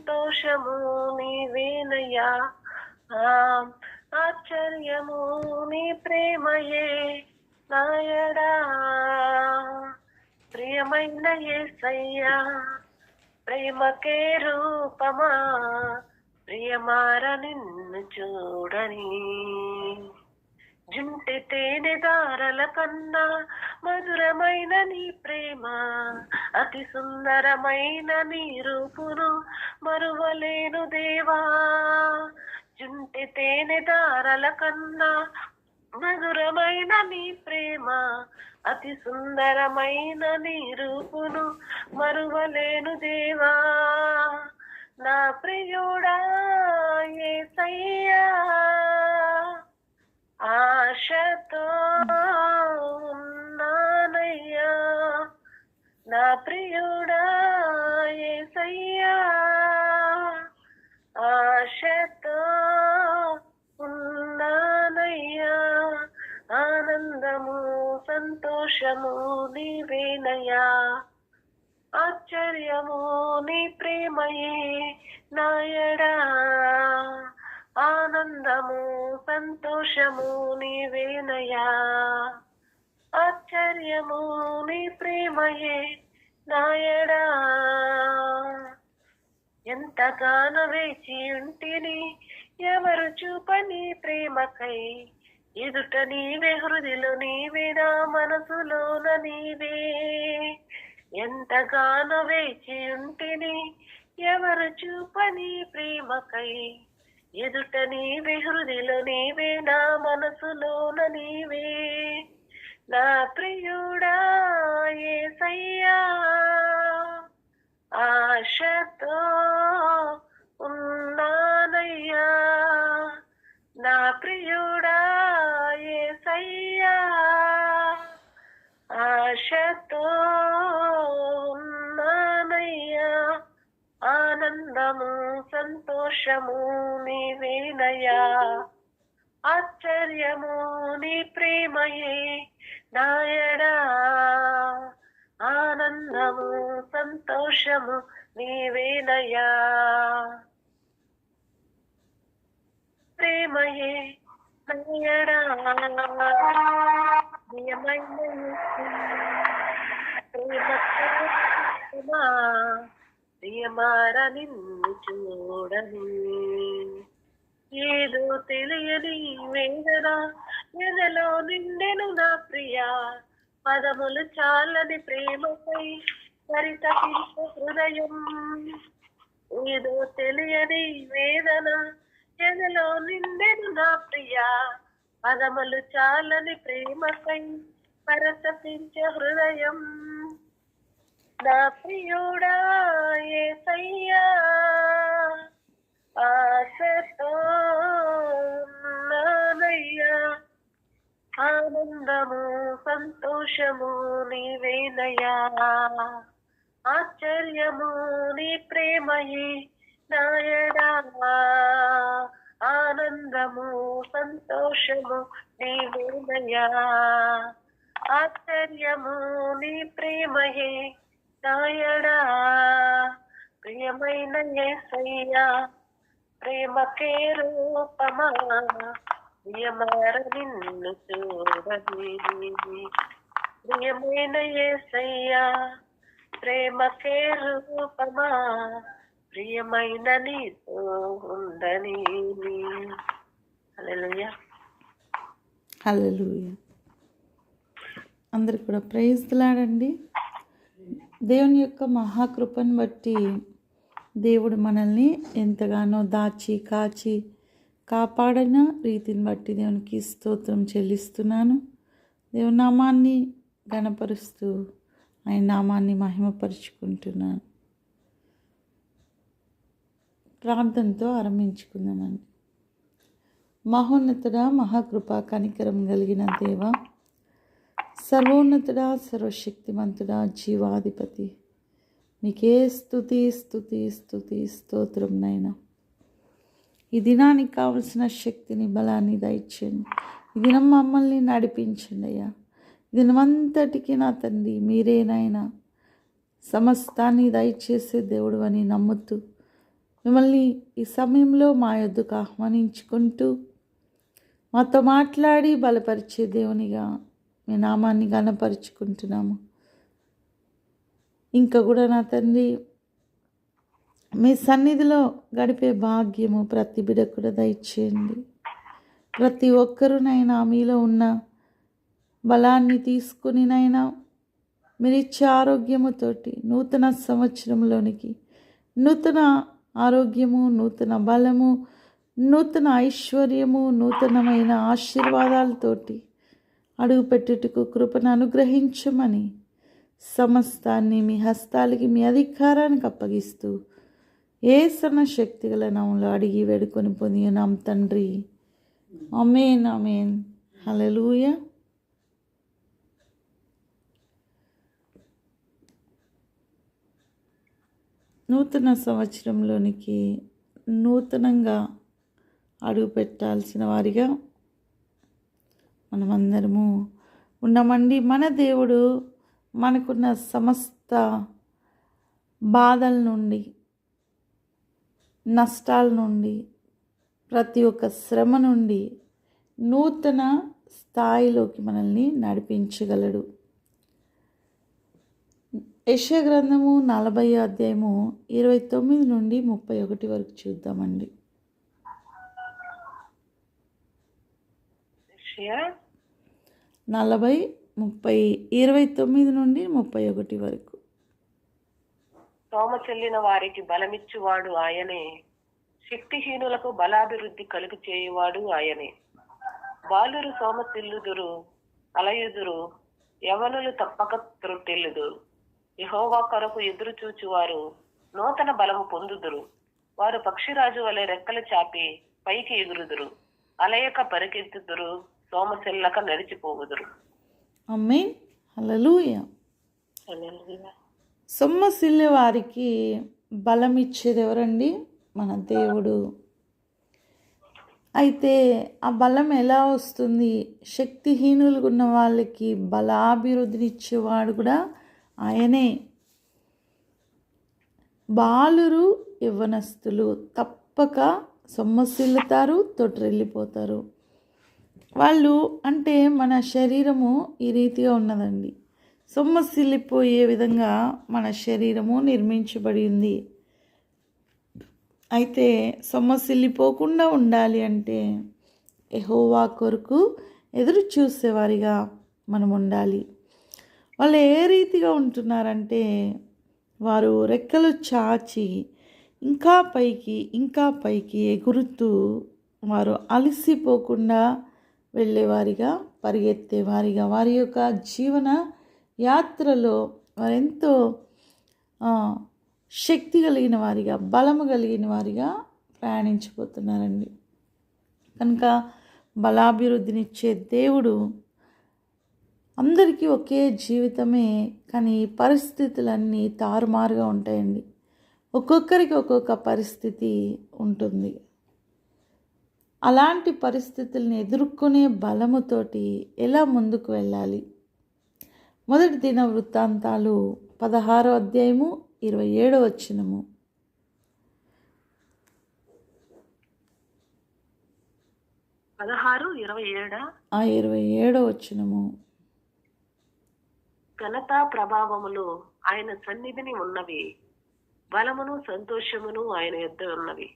సంతోషము నీవేనయ్యా. ఆ, ఆశ్చర్యము నీ ప్రేమయే నాయడా. ప్రియమైన ఏసయ్యా ప్రేమకే రూపమా. ప్రియమార నిన్ను చూడని. జుంటే తేనె దారల కన్నా మధురమైన నీ ప్రేమ అతి సుందరమైన నీ రూపును మరువలేను దేవా. జుంటి తేనె దారల కన్నా మధురమైన నీ ప్రేమ అతి సుందరమైన నీ రూపును మరువలేను దేవా. నా ప్రియుడా సయ్యా ఆశతో ఉన్నానయ్యా నా ప్రియుడా యేసయ్యా ఆశతో ఉన్నానయ్యా ఆనందము సంతోషము నీవేనయ్యా. ఆశ్చర్యము నీ ప్రేమయే నాయడా. ఆనందము సంతోషము నీవేనయా ఆశ్చర్యము నీ ప్రేమయే నాయడా. ఎంతగానో వేచి ఉంటిని ఎవరు చూపని ప్రేమకై? ఎదుట నీవే హృదిలో నీవే నా మనసులోన నీవే. ఎంతగానో వేచి ఉంటిని ఎవరు చూపని ప్రేమకై? ఎదుట నీవే హృదిలో నీవే నా మనసులోన నీవే. నా ప్రియుడా సయ్యా ఆశతో ఉన్న ఆనందము సంతోషము నీవేనయ్యా ఆశ్చర్యము నీ ప్రేమయే నాయడా ఆనందము సంతోషము నీవేనయ్యా ప్రేమయే నాయడా ప్రేమ. ప్రియమార నిన్ను చూడని ఏదో తెలియని వేదన ఎదలో నిండెను నా ప్రియా పదములు చాలని ప్రేమపై పరితపించు హృదయం ఏదో తెలియని వేదన ఎదలో నిండెను నా ప్రియా పదములు చాలని ప్రేమపై పరతపించే హృదయం నా ప్రియుడా ఏసయ్యా ఆశతో నానయ్యా. ఆనందము సంతోషము నీవేనయ్యా. ఆశ్చర్యము నీ ప్రేమయే నాయనా. ఆనందము సంతోషము నీవేనయ్యా. ఆశ్చర్యము నీ ప్రేమయే నాయడా ప్రియమైన ఏసయ్యా ప్రేమకే రూపమా ప్రియమార నిన్ను చూడని ప్రియమైన ఏసయ్యా ప్రేమకే రూపమా ప్రియమైన నీతో ఉందని హల్లెలూయా. హల్లెలూయ. కూడా ప్రైజ్లాడండి దేవుని యొక్క మహాకృపను బట్టి దేవుడు మనల్ని ఎంతగానో దాచి కాచి కాపాడిన రీతిని బట్టి దేవునికి స్తోత్రం చెల్లిస్తున్నాను. దేవుని నామాన్ని గణపరుస్తూ ఆయన నామాన్ని మహిమపరుచుకుంటున్నాను. ప్రార్థనతో ఆరంభించుకుందామండి. మహోన్నతుడ మహాకృప కనికరం కలిగిన దేవ సర్వోన్నతుడా సర్వశక్తిమంతుడా జీవాధిపతి. మీకే స్థుతి స్థుతి స్థుతి స్తోత్రం నైనా ఈ దినానికి కావలసిన శక్తిని బలాన్ని దయచేయండి. ఈ దినం మమ్మల్ని నడిపించండి అయ్యా. దినమంతటికి నా తండ్రి మీరేనైనా సమస్తాన్ని దయచేసే దేవుడు అని నమ్ముతూ మిమ్మల్ని ఈ సమయంలో మా యొద్దకు ఆహ్వానించుకుంటూ మాతో మాట్లాడి బలపరిచే దేవునిగా మీ నామాన్ని గనపరుచుకుంటున్నాము ఇంకా కూడా నా తండ్రి మీ సన్నిధిలో గడిపే భాగ్యము ప్రతి బిడ కూడా దయచేయండి. ప్రతి ఒక్కరునైనా మీలో ఉన్న బలాన్ని తీసుకునినైనా మీరు ఇచ్చే ఆరోగ్యముతోటి నూతన సంవత్సరంలోనికి నూతన ఆరోగ్యము నూతన బలము నూతన ఐశ్వర్యము నూతనమైన ఆశీర్వాదాలతోటి అడుగుపెట్టుటకు కృపను అనుగ్రహించమని సమస్తాన్ని మీ హస్తాలకి మీ అధికారానికి అప్పగిస్తూ ఏ సన్న శక్తిగల నామంలో అడిగి వేడుకొని పొంది తండ్రి. అమేన్ అమేన్ హలలుయ నూతన సంవత్సరంలోనికి నూతనంగా అడుగు పెట్టాల్సిన వారిగా మనమందరము ఉన్నామండి. మన దేవుడు మనకున్న సమస్త బాధల నుండి నష్టాల నుండి ప్రతి ఒక్క శ్రమ నుండి నూతన స్థాయిలోకి మనల్ని నడిపించగలడు. యశ గ్రంథము నలభై అధ్యాయము ఇరవై తొమ్మిది నుండి ముప్పై ఒకటి వరకు చూద్దామండి. యెషయా నలభై ముప్పై ఇరవై తొమ్మిది నుండి ముప్పై ఒకటి వరకు. సోమ చెల్లిన వారికి బలమిచ్చువాడు ఆయనే. శక్తిహీనులకు బలాభివృద్ధి కలుగు చేయువాడు ఆయనే. బాలురు సోమసిల్లుదురు అలయుదురు యవనులు తప్పక త్రొట్టెల్లుదురు. యెహోవా కొరకు ఎదురు చూచువారు నూతన బలము పొందుదురు. వారు పక్షిరాజు వలె రెక్కలు చాపి పైకి ఎగురుదురు. అలయక పరిగెత్తుదురు. సోమశిల్లక నడిచిపోవుదురు. అమ్మే హల్లెలూయ. హల్లెలూయా. సొమ్మసిల్లే వారికి బలం ఇచ్చేది ఎవరండి మన దేవుడు. అయితే ఆ బలం ఎలా వస్తుంది? శక్తిహీనులుగా ఉన్న వాళ్ళకి బలాభివృద్ధినిచ్చేవాడు కూడా ఆయనే. బాలురు యవ్వనస్తులు తప్పక సొమ్మసిల్లుతారు తొట్రెళ్ళిపోతారు. వాళ్ళు అంటే మన శరీరము ఈ రీతిగా ఉన్నదండి. సొమ్మసిల్లిపోయే విధంగా మన శరీరము నిర్మించబడి ఉంది. అయితే సొమ్మసిల్లిపోకుండా ఉండాలి అంటే ఎహోవా కొరకు ఎదురు చూసేవారిగా మనం ఉండాలి. వాళ్ళు ఏ రీతిగా ఉంటున్నారంటే వారు రెక్కలు చాచి ఇంకా పైకి ఇంకా పైకి ఎగురుతూ వారు అలసిపోకుండా వెళ్ళేవారిగా పరిగెత్తేవారిగా. వారి యొక్క జీవన యాత్రలో వారెంతో శక్తి కలిగిన వారిగా బలము కలిగిన వారిగా ప్రయాణించిపోతున్నారండి. కనుక బలాభివృద్ధినిచ్చే దేవుడు అందరికీ ఒకే జీవితమే కానీ పరిస్థితులన్నీ తారుమారుగా ఉంటాయండి. ఒక్కొక్కరికి ఒక్కొక్క పరిస్థితి ఉంటుంది. అలాంటి పరిస్థితుల్ని ఎదుర్కొనే బలముతోటి ఎలా ముందుకు వెళ్ళాలి? మొదటి దిన వృత్తాంతాలు పదహారో అధ్యాయము ఇరవై ఏడో వచ్చినము పదహారు ఇరవై ఏడా? ఆ ఇరవై ఏడో వచ్చినము ఘనత ప్రభావములు ఆయన సన్నిధిని ఉన్నవి. బలమును సంతోషమును ఆయన యొద్ద ఉన్నవి.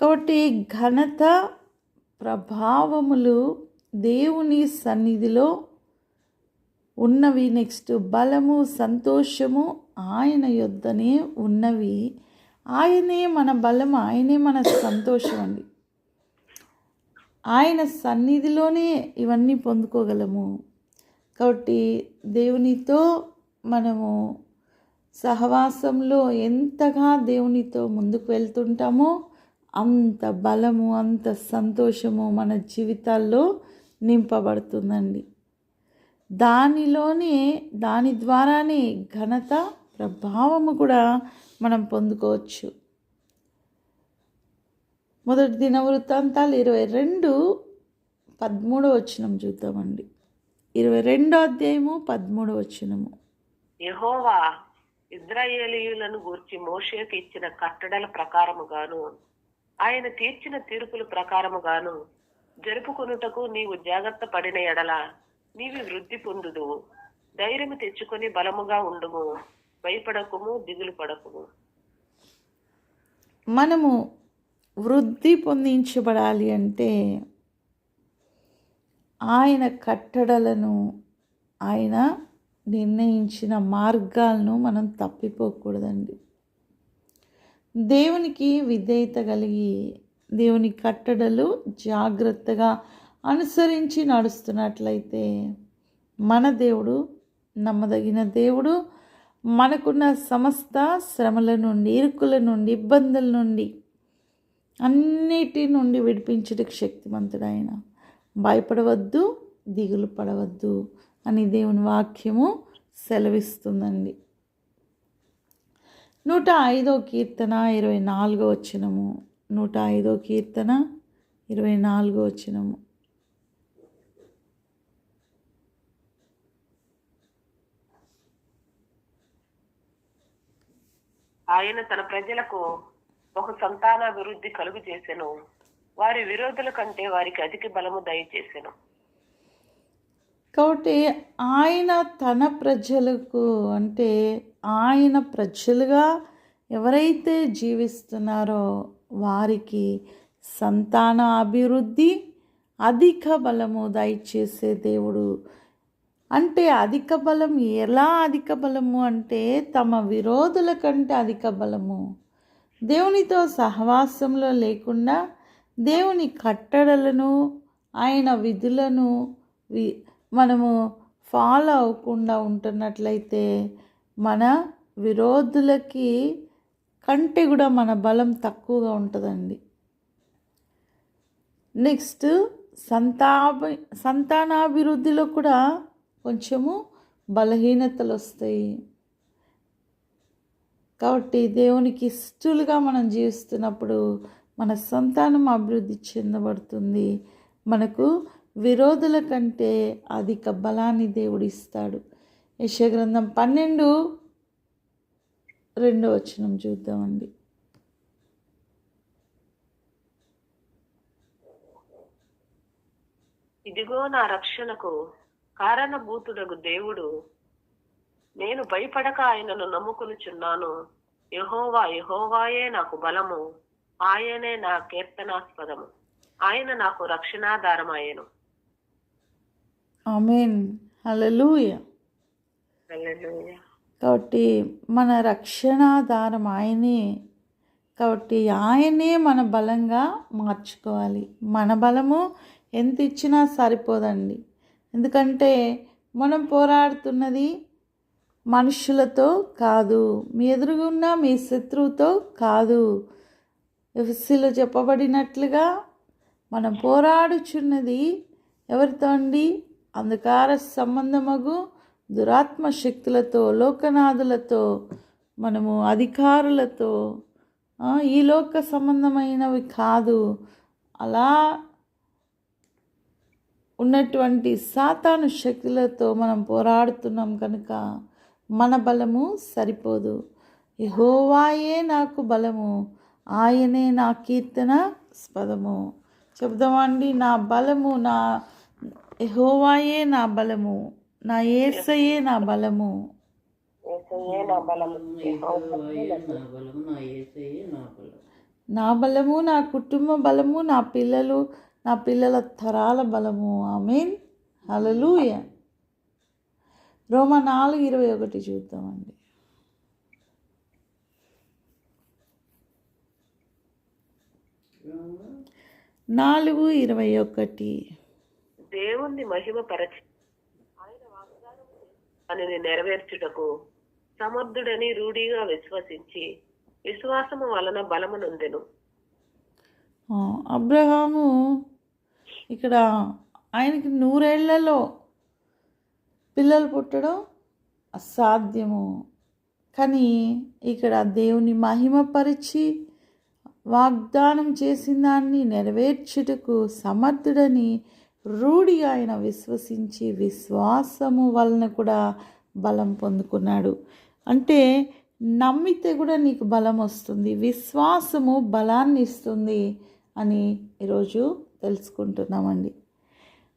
కాబట్టి ఘనత ప్రభావములు దేవుని సన్నిధిలో ఉన్నవి. నెక్స్ట్ బలము సంతోషము ఆయన యొద్దనే ఉన్నవి. ఆయనే మన బలం ఆయనే మన సంతోషం అండి. ఆయన సన్నిధిలోనే ఇవన్నీ పొందుకోగలము. కాబట్టి దేవునితో మనము సహవాసంలో ఎంతగా దేవునితో ముందుకు వెళ్తుంటామో అంత బలము అంత సంతోషము మన జీవితాల్లో నింపబడుతుందండి. దానిలోనే దాని ద్వారానే ఘనత ప్రభావము కూడా మనం పొందుకోవచ్చు. మొదటి దిన వృత్తాంతాలు ఇరవై రెండు పదమూడో వచ్చినం చూద్దామండి. ఇరవై రెండో అధ్యాయము పదమూడో వచ్చినము యహోవా ఇజ్రాయేలీయులను గూర్చి మోషేకి ఇచ్చిన కట్టడల ప్రకారముగాను ఆయన తీర్చిన తీర్పుల ప్రకారముగాను జరుపుకొనుటకు నీవు జాగ్రత్త పడిన ఎడల నీవి వృద్ధి పొందుదు ధైర్యము తెచ్చుకొని బలముగా ఉండుము. భయపడకుము దిగులు పడకుము. మనము వృద్ధి పొందించబడాలి అంటే ఆయన కట్టడలను ఆయన నిర్ణయించిన మార్గాలను మనం తప్పిపోకూడదండి. దేవునికి విధేయత కలిగి దేవుని కట్టడలు జాగ్రత్తగా అనుసరించి నడుస్తున్నట్లయితే మన దేవుడు నమ్మదగిన దేవుడు మనకున్న సమస్త శ్రమల నుండి ఇరుకుల నుండి ఇబ్బందుల నుండి అన్నిటి నుండి విడిపించడానికి శక్తిమంతుడైన. భయపడవద్దు దిగులు పడవద్దు అని దేవుని వాక్యము సెలవిస్తుందండి. నూట ఐదో కీర్తన ఇరవై నాలుగో వచ్చినము నూట ఐదో కీర్తన ఇరవై నాలుగో వచ్చినము ఆయన తన ప్రజలకు ఒక సంతానాభివృద్ధి కలుగు చేసెను. వారి విరోధుల కంటే వారికి అధిక బలము దయచేసెను. కాబట్టి ఆయన తన ప్రజలకు అంటే ఆయన ప్రజలుగా ఎవరైతే జీవిస్తున్నారో వారికి సంతాన అభివృద్ధి అధిక బలము దయచేసే దేవుడు. అంటే అధిక బలం ఎలా అధిక బలము అంటే తమ విరోధుల కంటే అధిక బలము. దేవునితో సహవాసంలో లేకుండా దేవుని కట్టడలను ఆయన విధులను వి మనము ఫాలో అవ్వకుండా ఉంటున్నట్లయితే మన విరోధులకి కంటే కూడా మన బలం తక్కువగా ఉంటుందండి. నెక్స్ట్ సంతాప సంతానాభివృద్ధిలో కూడా కొంచెము బలహీనతలు వస్తాయి కాబట్టి దేవునికి ఇష్టలుగా మనం జీవిస్తున్నప్పుడు మన సంతానం అభివృద్ధి చెందబడుతుంది. మనకు విరోధుల కంటే అధిక బలాన్ని దేవుడిస్తాడు. యశగ్రంథం పన్నెండు రెండో వచనం చూద్దామండి. ఇదిగో నా రక్షణకు కారణభూతుడకు దేవుడు నేను భయపడక ఆయనను నమ్ముకునుచున్నాను. యహోవా యహోవాయే నాకు బలము ఆయనే నా కీర్తనాస్పదము. ఆయన నాకు రక్షణాధారమాయను. ఆమెన్. హల్లెలూయా. కాబట్టి మన రక్షణాధారం ఆయనే. కాబట్టి ఆయనే మన బలంగా మార్చుకోవాలి. మన బలము ఎంత ఇచ్చినా సరిపోదండి. ఎందుకంటే మనం పోరాడుతున్నది మనుషులతో కాదు. మీ ఎదురుగున్న మీ శత్రువుతో కాదు. ఎఫ్సీలో చెప్పబడినట్లుగా మనం పోరాడుచున్నది ఎవరితో అండి? అంధకార సంబంధమగు దురాత్మ శక్తులతో లోకనాథులతో మనము అధికారులతో ఈ లోక సంబంధమైనవి కాదు. అలా ఉన్నటువంటి సాతాను శక్తులతో మనం పోరాడుతున్నాం కనుక మన బలము సరిపోదు. యహోవాయే నాకు బలము ఆయనే నా కీర్తన స్పదము. చెబుదామండి నా బలము నా యెహోవాయే నా బలము నా ఏసయే నా బలము. యేసయ్యే నా బలము. నా బలము నా యేసయ్యే నా బలము. నా బలము నా కుటుంబ బలము నా పిల్లలు నా పిల్లల తరాల బలము. ఆమెన్. హల్లెలూయ. రోమ నాలుగు ఇరవై ఒకటి చూద్దామండి. నాలుగు ఇరవై ఒకటి. దేవుణ్ణి మహిమపరచి ఆయన వాగ్దానం అని నెరవేర్చుటకు సమర్థుడని రూఢిగా విశ్వసించి విశ్వాసము వలన బలమునొందెను. అబ్రహాము ఇక్కడ ఆయనకి నూరేళ్ళలో పిల్లలు పుట్టడం అసాధ్యము. కానీ ఇక్కడ దేవుని మహిమపరిచి వాగ్దానం చేసిన దాన్ని నెరవేర్చుటకు సమర్థుడని రూఢి ఆయన విశ్వసించి విశ్వాసము వలన కూడా బలం పొందుకున్నాడు. అంటే నమ్మితే కూడా నీకు బలం వస్తుంది విశ్వాసము బలాన్ని ఇస్తుంది అని ఈరోజు తెలుసుకుంటున్నామండి.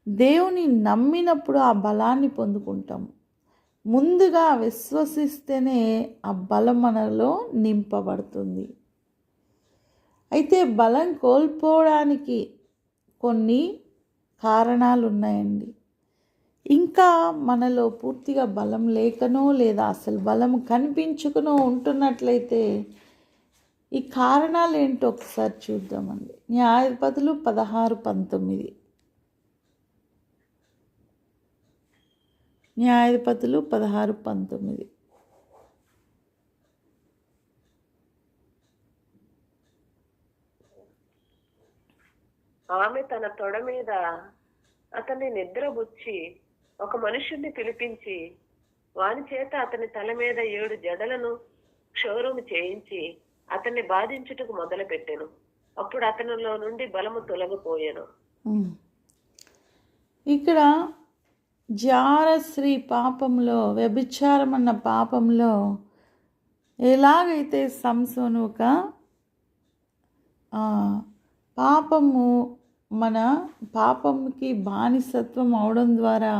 దేవుని నమ్మినప్పుడు ఆ బలాన్ని పొందుకుంటాం ముందుగా విశ్వసిస్తేనే ఆ బలం మనలో నింపబడుతుంది. అయితే బలం కోల్పోవడానికి కొన్ని కారణాలు ఉన్నాయండి ఇంకా మనలో పూర్తిగా బలం లేకనో లేదా అసలు బలం కనిపించుకునో ఉంటున్నట్లయితే ఈ కారణాలు ఏంటో ఒకసారి చూద్దామండి. న్యాయపదులు పదహారు పంతొమ్మిది. న్యాయపతులు పదహారు పంతొమ్మిది. ఆమె తన తొడ మీద అతన్ని నిద్రబుచ్చి ఒక మనుషుణ్ణి పిలిపించి వాని చేత అతని తల మీద ఏడు జడలను క్షౌరము చేయించి అతన్ని బాధించుటకు మొదలు పెట్టాను అప్పుడు అతనిలో నుండి బలము తొలగిపోయాను. ఇక్కడ జారశ్రీ పాపంలో వ్యభిచారం అన్న పాపంలో ఎలాగైతే సంసోను ఒక పాపము మన పాపంకి బానిసత్వం అవడం ద్వారా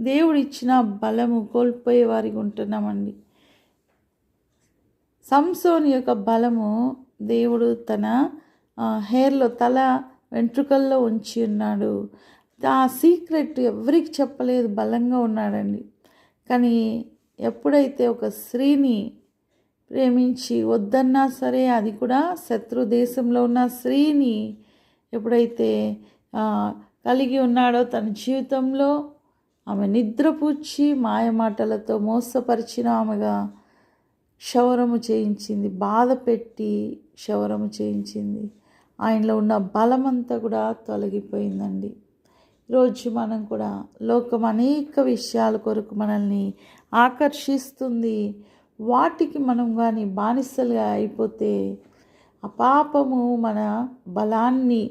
దేవుడిచ్చిన బలము కోల్పోయే వారికి ఉంటున్నామండి. సంసోని యొక్క బలము దేవుడు తన హెయిర్లో తల వెంట్రుకల్లో ఉంచి ఉన్నాడు. ఆ సీక్రెట్ ఎవరికి చెప్పలేదు బలంగా ఉన్నాడండి. కానీ ఎప్పుడైతే ఒక స్త్రీని ప్రేమించి వద్దన్నా సరే అది కూడా శత్రు దేశంలో ఉన్న స్త్రీని ఎప్పుడైతే కలిగి ఉన్నాడో తన జీవితంలో ఆమె నిద్రపుచ్చి మాయమాటలతో మోసపరిచిన ఆమెగా క్షవరము చేయించింది బాధ పెట్టి క్షవరము చేయించింది. ఆయనలో ఉన్న బలమంతా కూడా తొలగిపోయిందండి. ఈరోజు మనం కూడా లోకం అనేక విషయాల కొరకు మనల్ని ఆకర్షిస్తుంది. వాటికి మనం కానీ బానిసలుగా అయిపోతే ఆ పాపము మన బలాన్ని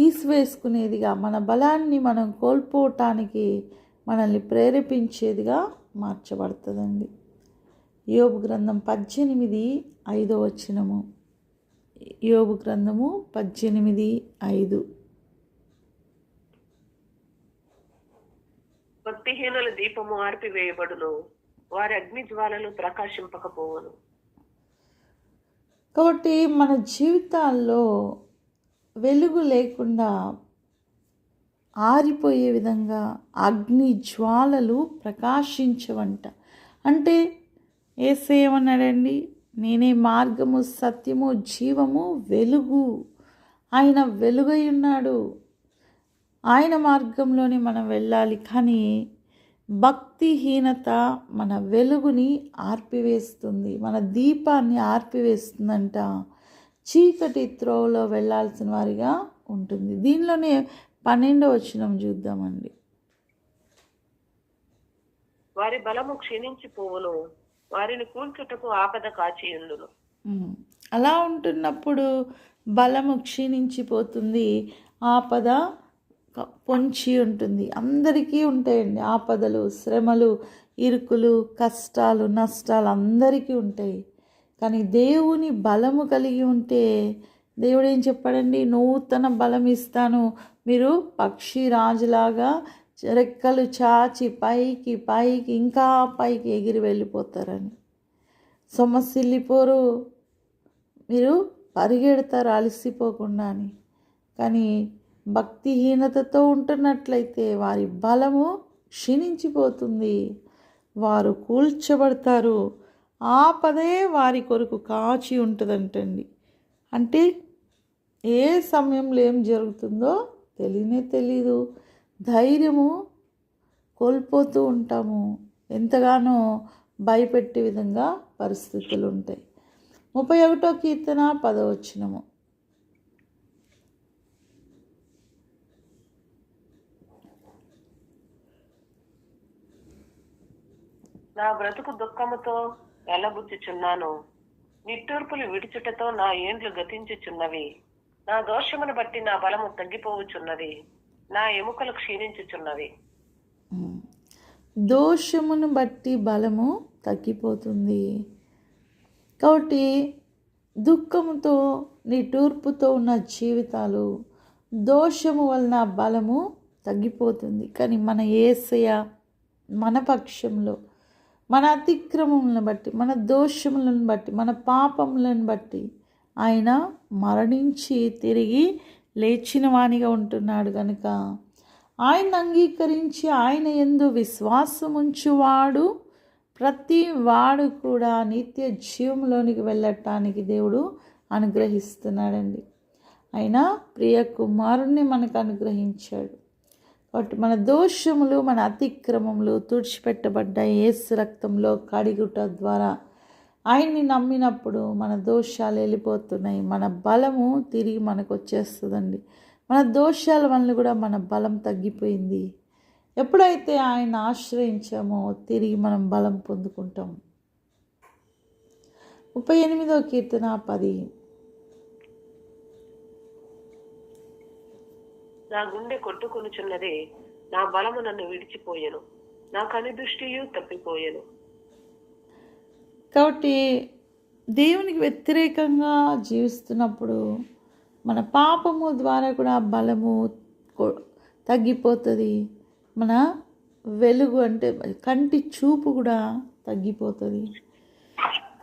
తీసివేసుకునేదిగా మన బలాన్ని మనం కోల్పోవటానికి మనల్ని ప్రేరేపించేదిగా మార్చబడుతుందండి. యోబు గ్రంథం పద్దెనిమిది ఐదో వచనము. యోబు గ్రంథము పద్దెనిమిది ఐదు. భక్తిహీనుల దీపము ఆర్పివేయబడును వారి అగ్ని జ్వాలలు ప్రకాశింపకపోవను. కాబట్టి మన జీవితాల్లో వెలుగు లేకుండా ఆరిపోయే విధంగా అగ్ని జ్వాలలు ప్రకాశించవంట. అంటే ఏసేమన్నాడండి నేనే మార్గము సత్యము జీవము వెలుగు. ఆయన వెలుగై ఉన్నాడు. ఆయన మార్గంలోనే మనం వెళ్ళాలి. కానీ భక్తిహీనత మన వెలుగుని ఆర్పివేస్తుంది. మన దీపాన్ని ఆర్పివేస్తుందంట. చీకటి త్రోవలో వెళ్ళాల్సిన వారిగా ఉంటుంది. దీనిలోనే పన్నెండో వచనం చూద్దామండి. వారి బలము క్షీణించిపోవును. వారిని కూల్చుటకు ఆపద కాచియుండును. అలా ఉంటున్నప్పుడు బలము క్షీణించిపోతుంది. ఆపద పొంచి ఉంటుంది. అందరికీ ఉంటాయండి ఆపదలు శ్రమలు ఇరుకులు కష్టాలు నష్టాలు అందరికీ ఉంటాయి. కానీ దేవుని బలము కలిగి ఉంటే దేవుడు ఏం చెప్పాడండి? నూతన బలం ఇస్తాను. మీరు పక్షి రాజులాగా రెక్కలు చాచి పైకి పైకి ఇంకా పైకి ఎగిరి వెళ్ళిపోతారని. సొమ్మసిల్లిపోరు మీరు పరిగెడతారు అలసిపోకుండా అని. కానీ భక్తిహీనతతో ఉంటున్నట్లయితే వారి బలము క్షీణించిపోతుంది. వారు కూల్చబడతారు. ఆపదే వారి కొరకు కాచి ఉంటుందంటండి. అంటే ఏ సమయంలో ఏం జరుగుతుందో తెలియనే తెలీదు. ధైర్యము కోల్పోతూ ఉంటాము. ఎంతగానో భయపెట్టే విధంగా పరిస్థితులు ఉంటాయి. ముప్పై ఒకటో కీర్తన పదవచ్చినము నా బ్రతుకు దుఃఖముతో వెళ్ళబుచ్చుచున్నాను నిట్టూర్పులు విడుచుటతో నా ఏండ్లు గతించుచున్నవి. నా దోషమును బట్టి నా బలము తగ్గిపోవుచున్నది. నా ఎముకలు క్షీణించుచున్నవి. దోషమును బట్టి బలము తగ్గిపోతుంది. కాబట్టి దుఃఖముతో నిటూర్పుతో ఉన్న జీవితాలు దోషము వలన బలము తగ్గిపోతుంది. కానీ మన ఏసయ మన పక్షంలో మన అతిక్రమములను బట్టి మన దోషములను బట్టి మన పాపములను బట్టి ఆయన మరణించి తిరిగి లేచిన వాణిగా ఉంటున్నాడు కనుక ఆయన అంగీకరించి ఆయన ఎందు విశ్వాసముంచువాడు. ప్రతి వాడు కూడా నిత్య జీవంలోనికి వెళ్ళటానికి దేవుడు అనుగ్రహిస్తున్నాడండి. అయినా ప్రియ కుమారుణ్ణి మనకు అనుగ్రహించాడు. కాబట్టి మన దోషములు మన అతిక్రమములు తుడిచిపెట్టబడ్డ ఏసు రక్తంలో కడిగుట ద్వారా ఆయన్ని నమ్మినప్పుడు మన దోషాలు వెళ్ళిపోతున్నాయి. మన బలము తిరిగి మనకు వచ్చేస్తుందండి. మన దోషాల వల్ల కూడా మన బలం తగ్గిపోయింది. ఎప్పుడైతే ఆయన ఆశ్రయించామో తిరిగి మనం బలం పొందుకుంటాం. ముప్పై ఎనిమిదో కీర్తన పది. నా గుండె కొట్టుకొనుచున్నదే నా బలము నన్ను విడిచిపోయెను. నా కనిదృష్టియు తప్పిపోయెను. కాబట్టి దేవునికి వ్యతిరేకంగా జీవిస్తున్నప్పుడు మన పాపము ద్వారా కూడా బలము తగ్గిపోతుంది. మన వెలుగు అంటే కంటి చూపు కూడా తగ్గిపోతుంది.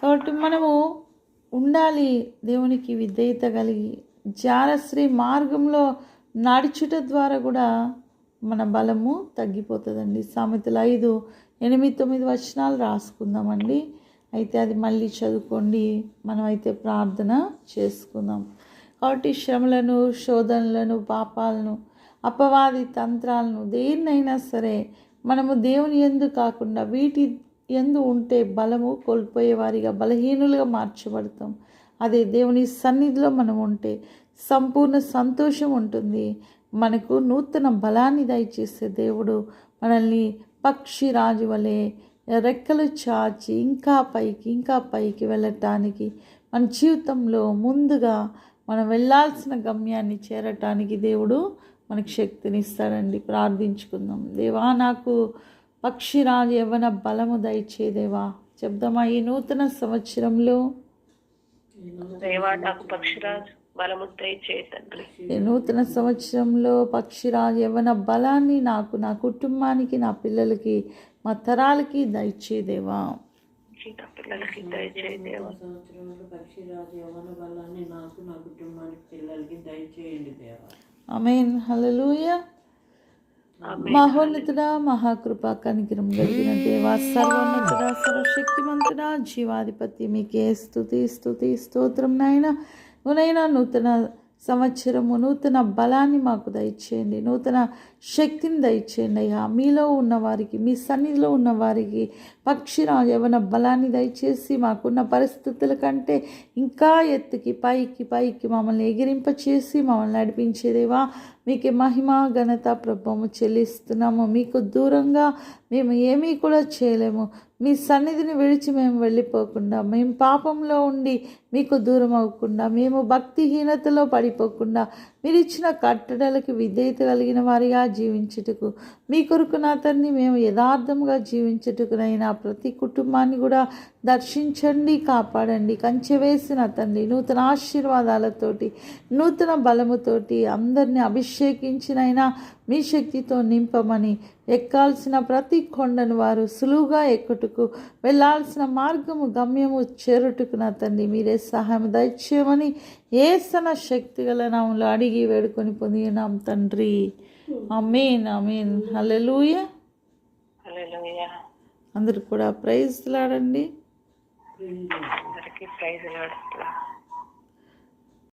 కాబట్టి మనము ఉండాలి దేవునికి విధేయత కలిగి జారశ్రీ మార్గంలో నడుచుట ద్వారా కూడా మన బలము తగ్గిపోతుందండి. సామెతలు ఐదు ఎనిమిది తొమ్మిది వచనాలు రాసుకుందామండి. అయితే అది మళ్ళీ చదువుకోండి. మనమైతే ప్రార్థన చేసుకుందాం. కాబట్టి శ్రమలను శోధనలను పాపాలను అపవాది తంత్రాలను దేన్నైనా సరే మనము దేవుని ఎందు కాకుండా వీటి ఎందు ఉంటే బలము కోల్పోయే వారిగా బలహీనులుగా మార్చబడతాం. అదే దేవుని సన్నిధిలో మనం ఉంటే సంపూర్ణ సంతోషం ఉంటుంది. మనకు నూతన బలాన్ని దయచేసే దేవుడు మనల్ని పక్షి రాజు వలె రెక్కలు చాచి ఇంకా పైకి ఇంకా పైకి వెళ్ళటానికి మన జీవితంలో ముందుగా మనం వెళ్ళాల్సిన గమ్యాన్ని చేరటానికి దేవుడు మనకు శక్తిని ఇస్తాడండి. ప్రార్థించుకుందాం. దేవా నాకు పక్షిరాజు యవన బలము దయచేదేవా చెప్దామా ఈ నూతన సంవత్సరంలో దేవా నాకు పక్షిరాజు బలము దయచేయి తండ్రి. ఈ నూతన సంవత్సరంలో పక్షిరాజు యవ్వన బలాన్ని నాకు నా కుటుంబానికి నా పిల్లలకి మా తరాలకి దయచేదేవా నా పిల్లలకి దయచేయి దేవా. సంవత్సరంలో పక్షిరాజు యవన బలాన్ని నాకు నా కుటుంబానికి పిల్లలకి దయచేయండి దేవా. అమేన్ హల్లెలూయా. మహోన్నతుడా మహాకృప కనికరం కలిగిన దేవా సర్వోన్నతుడా సర్వశక్తిమంతుడా జీవాధిపతి మీకే స్తుతి స్తుతి స్తోత్రం నాయన. నునైనా నూతన సంవత్సరము నూతన బలాన్ని మాకు దయచేయండి నూతన శక్తిని దయచేయండి అయ్యా. మీలో ఉన్నవారికి మీ సన్నిధిలో ఉన్నవారికి పక్షిరాజు ఏమైనా బలాన్ని దయచేసి మాకున్న పరిస్థితుల కంటే ఇంకా ఎత్తుకి పైకి పైకి మమ్మల్ని ఎగిరింపచేసి మమ్మల్ని నడిపించేదేవా మీకే మహిమ ఘనత ప్రభావము చెల్లిస్తున్నాము. మీకు దూరంగా మేము ఏమీ కూడా చేయలేము. మీ సన్నిధిని విడిచి మేము వెళ్ళిపోకుండా మేము పాపంలో ఉండి మీకు దూరం అవ్వకుండా మేము భక్తిహీనతలో పడిపోకుండా మీరు ఇచ్చిన కట్టడలకు విధేయత కలిగిన వారిగా జీవించుటకు మీ కొరకు నా తండ్రి మేము యథార్థంగా జీవించుటకునైనా ప్రతి కుటుంబాన్ని కూడా దర్శించండి కాపాడండి. కంచె వేసిన తండ్రి నూతన ఆశీర్వాదాలతోటి నూతన బలముతోటి అందరిని అభిషేకించినైనా మీ శక్తితో నింపమని ఎక్కాల్సిన ప్రతి కొండను వారు సులువుగా ఎక్కుటకు వెళ్ళాల్సిన మార్గము గమ్యము చేరుటకు నా తండ్రి మీరే సహాయం దయచేయమని ఏసన శక్తి గల నామంలో అడిగి వేడుకొని పొందినాం తండ్రి. అమీన్ అమీన్ హల్లెలూయా. అందరు కూడా ప్రైజ్ లాడండి అందరికీ ప్రైజ్